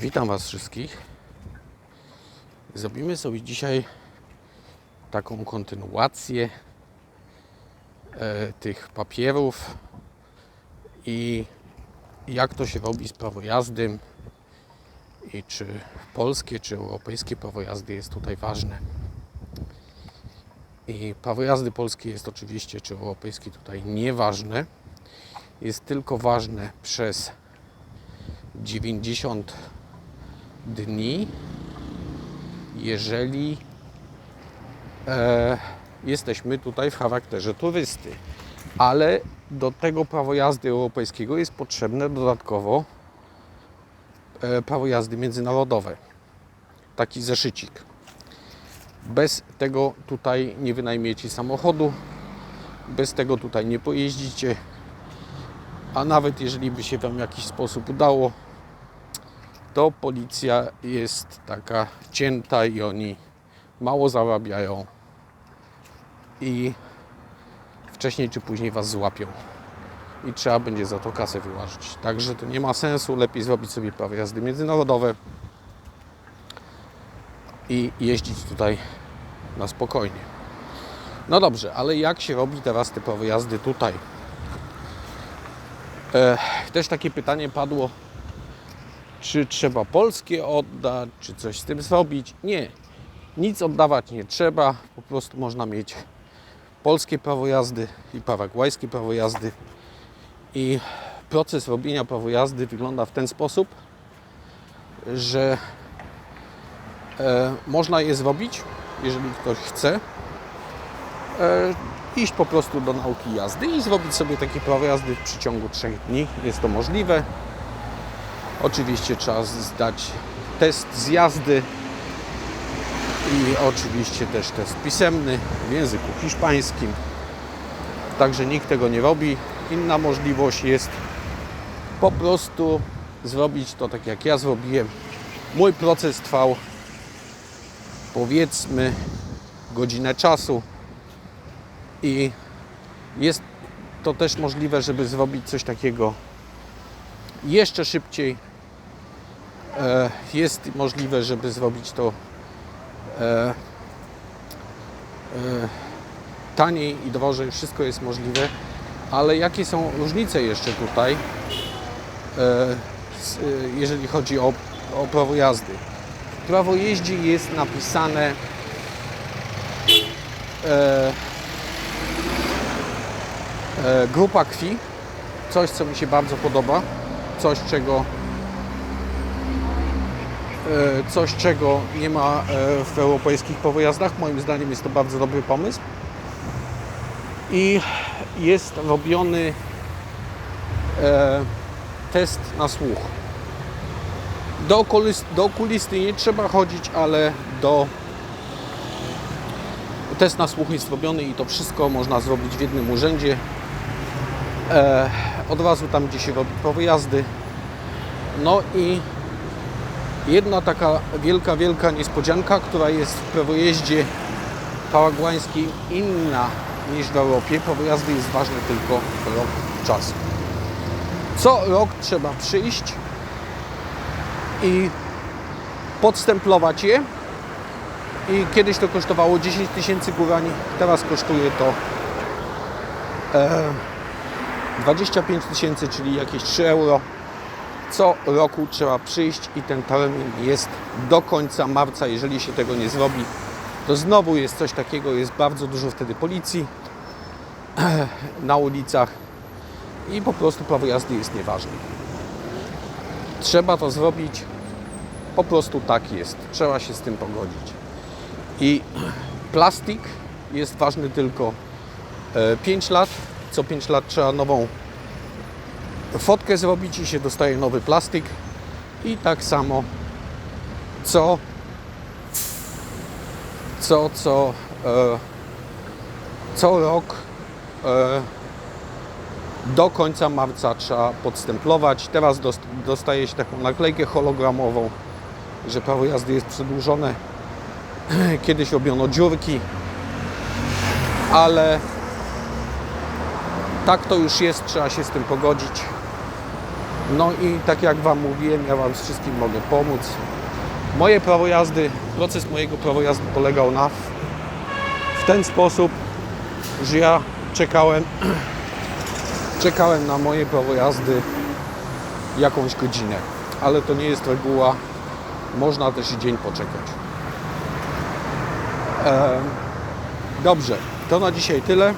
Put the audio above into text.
Witam Was wszystkich. Zrobimy sobie dzisiaj taką kontynuację e, tych papierów i jak to się robi z prawo jazdy i czy polskie, czy europejskie prawo jazdy jest tutaj ważne. I prawo jazdy polskie jest oczywiście, czy europejskie tutaj nieważne. Jest tylko ważne przez 90 dni, jeżeli e, jesteśmy tutaj w charakterze turysty. Ale do tego prawo jazdy europejskiego jest potrzebne dodatkowo e, prawo jazdy międzynarodowe. Taki zeszycik. Bez tego tutaj nie wynajmiecie samochodu, bez tego tutaj nie pojeździcie, a nawet jeżeli by się Wam w jakiś sposób udało, to policja jest taka cięta i oni mało zarabiają i wcześniej czy później Was złapią i trzeba będzie za to kasę wyłażyć. Także to nie ma sensu, lepiej zrobić sobie prawo jazdy międzynarodowe i jeździć tutaj na spokojnie. No dobrze, ale jak się robi teraz te prawo jazdy tutaj? E, też takie pytanie padło, czy trzeba polskie oddać, czy coś z tym zrobić. Nie, nic oddawać nie trzeba, po prostu można mieć polskie prawo jazdy i paragwajskie prawo jazdy. I proces robienia prawa jazdy wygląda w ten sposób, że e, można je zrobić, jeżeli ktoś chce, e, iść po prostu do nauki jazdy i zrobić sobie takie prawo jazdy w przeciągu 3 dni. Jest to możliwe. Oczywiście trzeba zdać test z jazdy i oczywiście też test pisemny w języku hiszpańskim. Także nikt tego nie robi. Inna możliwość jest po prostu zrobić to tak jak ja zrobiłem. Mój proces trwał powiedzmy godzinę czasu i jest to też możliwe, żeby zrobić coś takiego jeszcze szybciej. E, Jest możliwe, żeby zrobić to e, e, taniej i drożej. Wszystko jest możliwe, ale jakie są różnice jeszcze tutaj, jeżeli chodzi o, o prawo jazdy? Prawo jeździe jest napisane grupa krwi, coś co mi się bardzo podoba, coś czego coś czego nie ma e, w europejskich powojazdach. Moim zdaniem jest to bardzo dobry pomysł. I jest robiony e, test na słuch. Do, okulis, do okulisty nie trzeba chodzić, ale do test na słuch jest robiony i to wszystko można zrobić w jednym urzędzie. E, od razu tam, gdzie się robi prawo jazdy. No i jedna taka wielka, wielka niespodzianka, która jest w prawojeździe paragwańskiej inna niż w Europie. Prawo jazdy jest ważne tylko rok czasu. Co rok trzeba przyjść i podstemplować je. I kiedyś to kosztowało 10 tysięcy górani, teraz kosztuje to e, 25 tysięcy, czyli jakieś 3 euro. Co roku trzeba przyjść i ten termin jest do końca marca. Jeżeli się tego nie zrobi, to znowu jest coś takiego, jest bardzo dużo wtedy policji na ulicach i po prostu prawo jazdy jest nieważne. Trzeba to zrobić, po prostu tak jest. Trzeba się z tym pogodzić. I plastik jest ważny tylko 5 lat. Co 5 lat trzeba nową fotkę zrobić i się dostaje nowy plastik. I tak samo co co, co e, co rok e, do końca marca trzeba podstemplować. Teraz dost, dostaje się taką naklejkę hologramową, że prawo jazdy jest przedłużone. Kiedyś robiono dziurki, ale tak to już jest, trzeba się z tym pogodzić. No i tak jak Wam mówiłem, ja Wam wszystkim mogę pomóc. Moje prawo jazdy, proces mojego prawa jazdy polegał na w ten sposób, że ja czekałem, czekałem na moje prawo jazdy jakąś godzinę, ale to nie jest reguła, można też i dzień poczekać. Dobrze, to na dzisiaj tyle.